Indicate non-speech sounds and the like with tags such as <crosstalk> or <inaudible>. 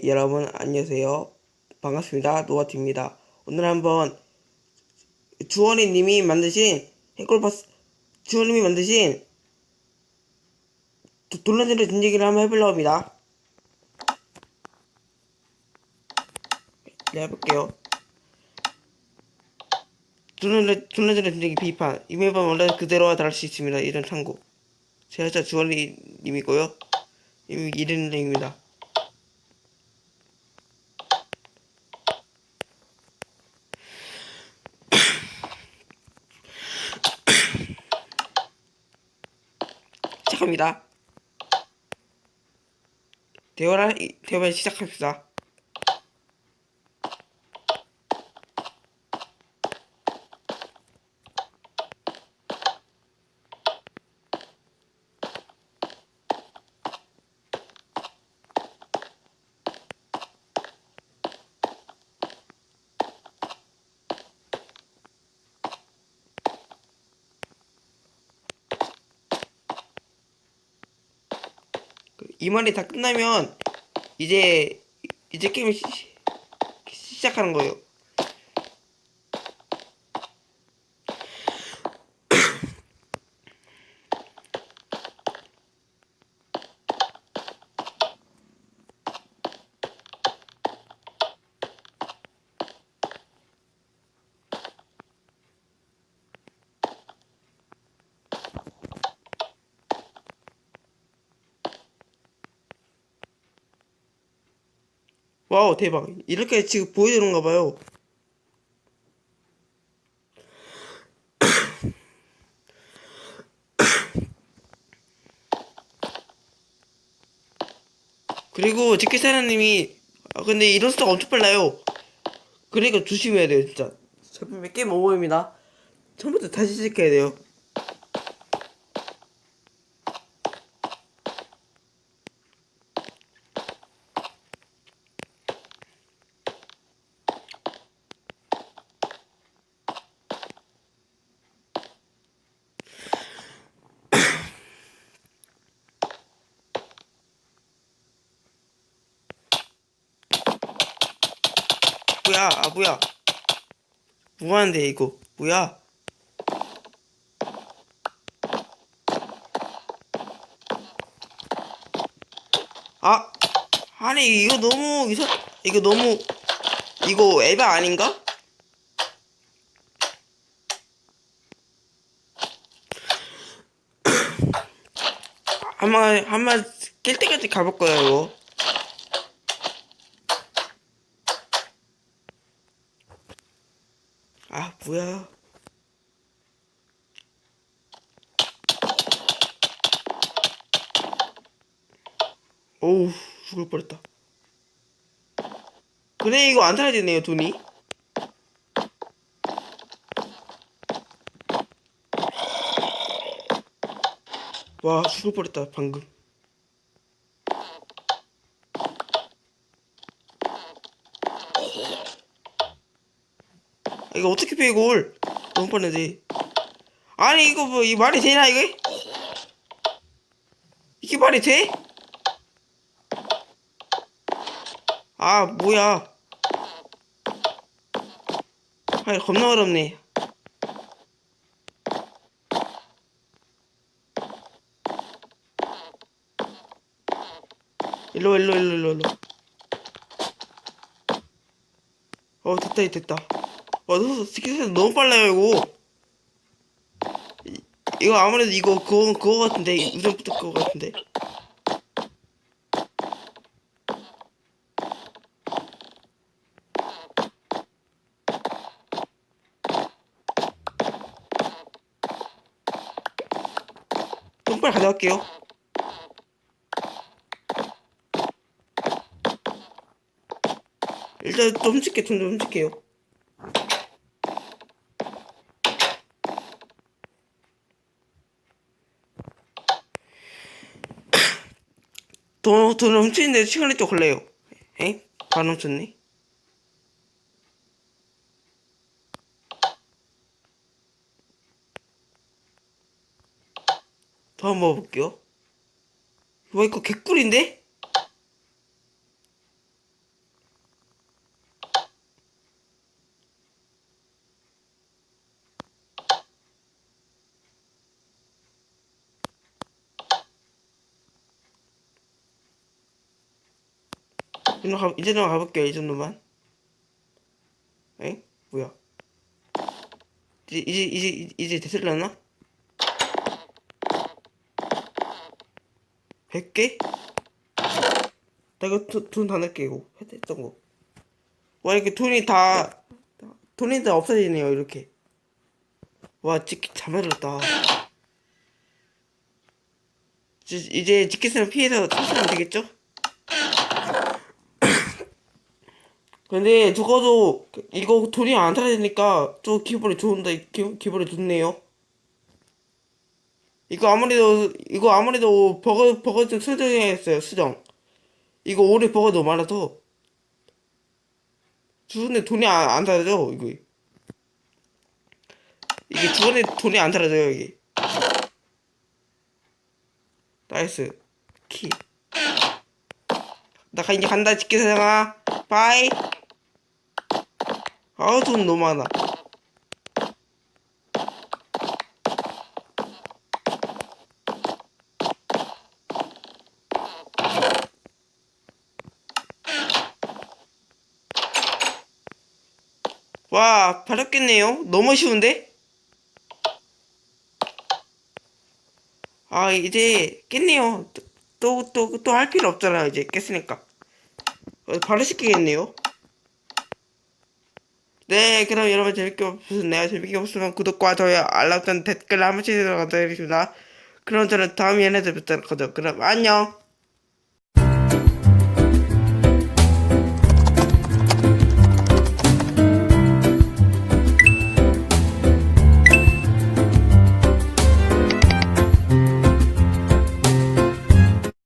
네, 여러분 안녕하세요. 반갑습니다. 노아티입니다. 오늘 한번 주원이 님이 만드신 해골버스 주원이 님이 만드신 도- 돌란지를 던지기를 한번 해보려고 합니다. 네, 해볼게요. 돌란지를 던지기 비판 이 맵은 원래 그대로와 다를 수 있습니다. 이런 참고 제가 자 주원이 님이고요. 이미 이른 님입니다. 시작합니다. 대화를 대화를 시작합시다. 이 말이 다 끝나면 이제 이제 게임 시, 시작하는 거예요. 와우 대박. 이렇게 지금 보여주는가 봐요. <coughs> 그리고 지키사라님이 아, 근데 이런 수가 엄청 빨라요. 그러니까 조심해야 돼요 진짜. 잠깐만 게임 오버입니다. 처음부터 다시 시작해야 돼요 뭐야 아 뭐야. 뭐하는데 이거? 뭐야? 아 아니 이거 너무 이상 이거 너무 이거 에바 아닌가? <coughs> 한번 한번 깰 때까지 가볼 거예요 이거 아 뭐야. 어우 죽을 뻔했다. 그래 이거 안 사라지네요 돈이. 와 죽을 뻔했다 방금 이거 어떻게 빼 이걸? 너무 뻔하지 아니 이거 뭐 이 말이 되나 이거 이게 말이 돼? 아 뭐야? 아 겁나 어렵네. 일로 일로 일로 일로 일로. 어 됐다 이 됐다 와 너, 스키스 너무 빨라요 이거. 이, 이거 아무래도 이거 그거 그거 같은데 우선부터 그거 같은데. 좀 빨리 가져갈게요. 일단 좀 훔칠게 좀 훔칠게요 돈, 돈을 훔치는데 시간이 또 걸려요 에? 반 훔쳤네 더 한번 볼게요 와 이거 개꿀인데? 이제 가, 이제는 가볼게요 이 정도만 에? 뭐야 이제 이제 이제 이제 됐을려나? 100개? 나 이거 돈다 낼게 이거 했던 거. 와 이렇게 돈이 다 돈이 다 없어지네요 이렇게. 와 찍기 잠들었다. 이제 찍기스는 피해서 찾으면 되겠죠? 근데 적어도 이거 돈이 안 사라지니까 좀 기분이 좋은다 기, 기분이 좋네요. 이거 아무래도 이거 아무래도 버거 버거 좀 수정해야겠어요 수정. 이거 올해 버거 너무 많아서 주변에 돈이 안, 안 사라져 이거. 이게 주변에 돈이 안 사라져요 이게. 나이스 키. 나 이제 간다 집게 사장아. 바이. 아우 돈 너무 많아. 와, 바뀌었겠네요. 너무 쉬운데? 아, 이제 깼네요. 또, 또, 또 할 필요 없잖아, 이제 깼으니까. 어, 바로 시키겠네요. 네, 그럼 여러분 재밌게 보셨나요? 재밌게 보셨으면 구독과 좋아요, 알람 전 댓글 한 번씩 들어가드리겠습니다. 그럼 저는 다음 연애에서 뵙도록 하죠. 그럼 안녕!